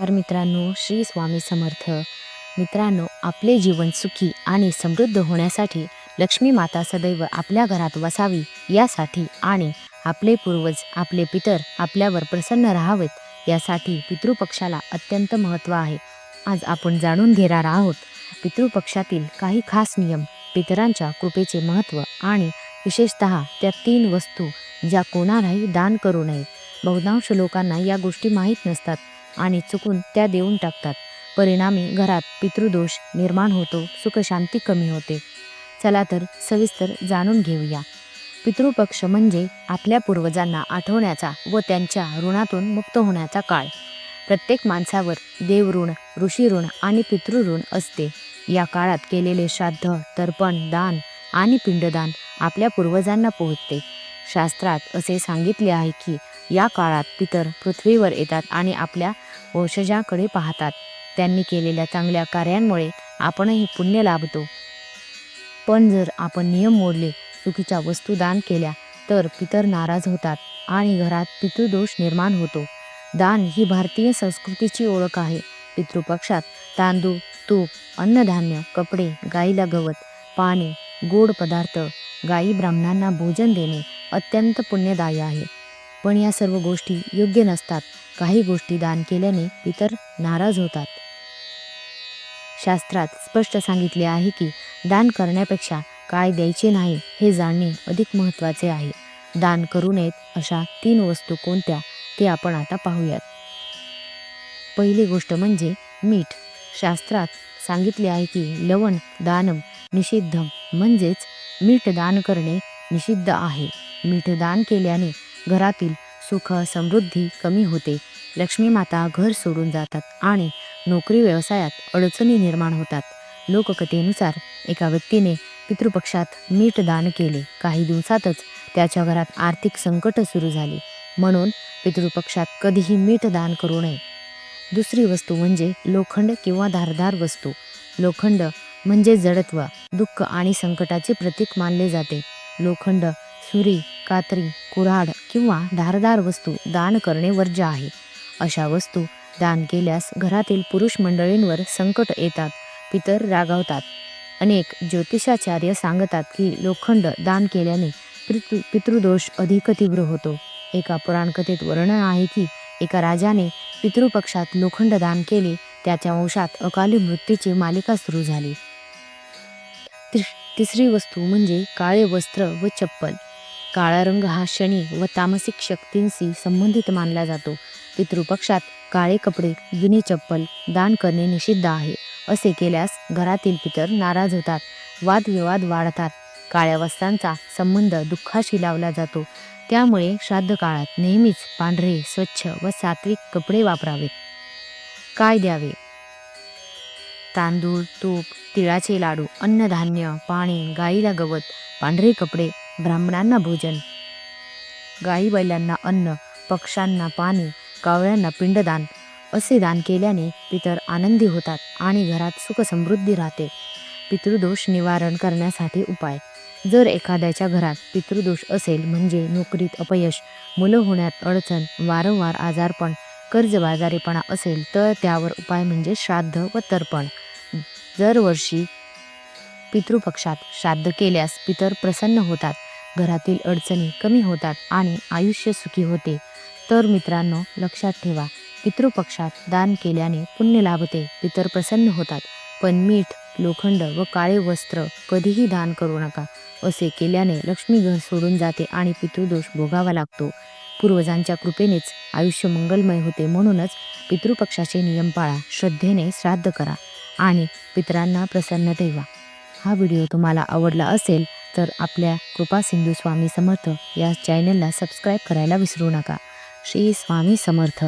तर मित्रांनो श्री स्वामी समर्थ. मित्रांनो आपले जीवन सुखी आणि समृद्ध होण्यासाठी लक्ष्मी माता सदैव आपल्या घरात वसावी यासाठी आणि आपले पूर्वज आपले पितर आपल्यावर प्रसन्न राहावेत यासाठी पितृपक्षाला अत्यंत महत्त्व आहे. आज आपण जाणून घेणार आहोत पितृपक्षातील काही खास नियम पितरांच्या कृपेचे महत्त्व आणि विशेषत त्या तीन वस्तू ज्या कोणालाही दान करू नयेत. बहुतांश लोकांना या गोष्टी माहीत नसतात. आणि चुकून त्या देऊन टाकतात. परिणामी घरात पितृदोष निर्माण होतो सुखशांती कमी होते. चला तर सविस्तर जाणून घेऊया. पितृपक्ष म्हणजे आपल्या पूर्वजांना आठवण्याचा व त्यांच्या ऋणातून मुक्त होण्याचा काळ. प्रत्येक माणसावर देवऋण ऋषीऋण आणि पितृऋण असते. या काळात केलेले श्राद्ध तर्पण दान आणि पिंडदान आपल्या पूर्वजांना पोहोचते. शास्त्रात असे सांगितले आहे की या काळात पितर पृथ्वीवर येतात आणि आपल्या वंशजाकडे पाहतात. त्यांनी केलेल्या चांगल्या कार्यांमुळे आपणही पुण्य लाभतो. पण जर आपण नियम मोडले चुकीच्या वस्तू दान केल्या तर पितर नाराज होतात आणि घरात पितृदोष निर्माण होतो. दान ही भारतीय संस्कृतीची ओळख आहे. पितृपक्षात तांदूळ तूप अन्नधान्य कपडे गाईला गवत पाणी गोड पदार्थ गाई ब्राह्मणांना भोजन देणे अत्यंत पुण्यदायी आहे. पण या सर्व गोष्टी योग्य नसतात. काही गोष्टी दान केल्याने इतर नाराज होतात. शास्त्रात स्पष्ट सांगितले आहे की दान करण्यापेक्षा काय द्यायचे नाही हे जाणणे अधिक महत्त्वाचे आहे. दान करू नयेत अशा तीन वस्तू कोणत्या ते आपण आता पाहूयात. पहिली गोष्ट म्हणजे मीठ. शास्त्रात सांगितले आहे की लवण दानम निषिद्धम म्हणजेच मीठ दान करणे निषिद्ध आहे. मीठ दान केल्याने घरातील सुख समृद्धी कमी होते. लक्ष्मी माता घर सोडून जातात आणि नोकरी व्यवसायात अडचणी निर्माण होतात. लोककथेनुसार एका व्यक्तीने पितृपक्षात मीठ दान केले. काही दिवसातच त्याच्या घरात आर्थिक संकट सुरू झाली. म्हणून पितृपक्षात कधीही मीठ दान करू नये. दुसरी वस्तू म्हणजे लोखंड किंवा धारदार वस्तू. लोखंड म्हणजे जडत्व दुःख आणि संकटाचे प्रतीक मानले जाते. लोखंड सुरी कात्री कुऱ्हाड किंवा धारदार वस्तू दान करणे वर्ज्य आहे. अशा वस्तू दान केल्यास घरातील पुरुष मंडळींवर संकट येतात पितर रागावतात. अनेक ज्योतिषाचार्य सांगतात की लोखंड दान केल्याने पितृ पितृदोष अधिक तीव्र होतो. एका पुराणकथेत वर्णन आहे की एका राजाने पितृपक्षात लोखंड दान केले त्याच्या वंशात अकाली मृत्यूची मालिका सुरू झाली. तिसरी वस्तू म्हणजे काळे वस्त्र व चप्पल. काळा रंग हा शनी व तामसिक शक्तींशी संबंधित मानला जातो. पितृपक्षात काळे कपडे जुनी चप्पल दान करणे निषिद्ध आहे असे केल्यास घरातील पितर नाराज होतात वादविवाद वाढतात. काळ्या वस्त्रांचा संबंध दुःखाशी लावला जातो. त्यामुळे श्राद्ध काळात नेहमीच पांढरे स्वच्छ व सात्विक कपडे वापरावेत. काय द्यावे? तांदूळ तूप तिळाचे लाडू अन्नधान्य पाणी गाईला गवत पांढरे कपडे ब्राह्मणांना भोजन. गाई बैलांना अन्न पक्ष्यांना पाणी कावळ्यांना पिंडदान असे दान केल्याने पितर आनंदी होतात आणि घरात सुखसमृद्धी राहते. पितृदोष निवारण करण्यासाठी उपाय. जर एखाद्याच्या घरात पितृदोष असेल म्हणजे नोकरीत अपयश मुलं होण्यात अडचण वारंवार आजारपण कर्जबाजारीपणा असेल तर त्यावर उपाय म्हणजे श्राद्ध व तर्पण. दरवर्षी पितृपक्षात श्राद्ध केल्यास पितर प्रसन्न होतात. घरातील अडचणी कमी होतात आणि आयुष्य सुखी होते. तर मित्रांनो लक्षात ठेवा पितृपक्षात दान केल्याने पुण्य लाभते पितर प्रसन्न होतात. पण मीठ लोखंड व काळे वस्त्र कधीही दान करू नका. असे केल्याने लक्ष्मी घर सोडून जाते आणि पितृदोष भोगावा लागतो. पूर्वजांच्या कृपेनेच आयुष्य मंगलमय होते म्हणूनच पितृपक्षाचे नियम पाळा श्रद्धेने श्राद्ध करा आणि पितरांना प्रसन्न ठेवा. हा व्हिडिओ तुम्हाला आवडला असेल तर आपल्या कृपा सिंधू स्वामी समर्थ या चॅनलला सबस्क्राईब करायला विसरू नका. श्री स्वामी समर्थ.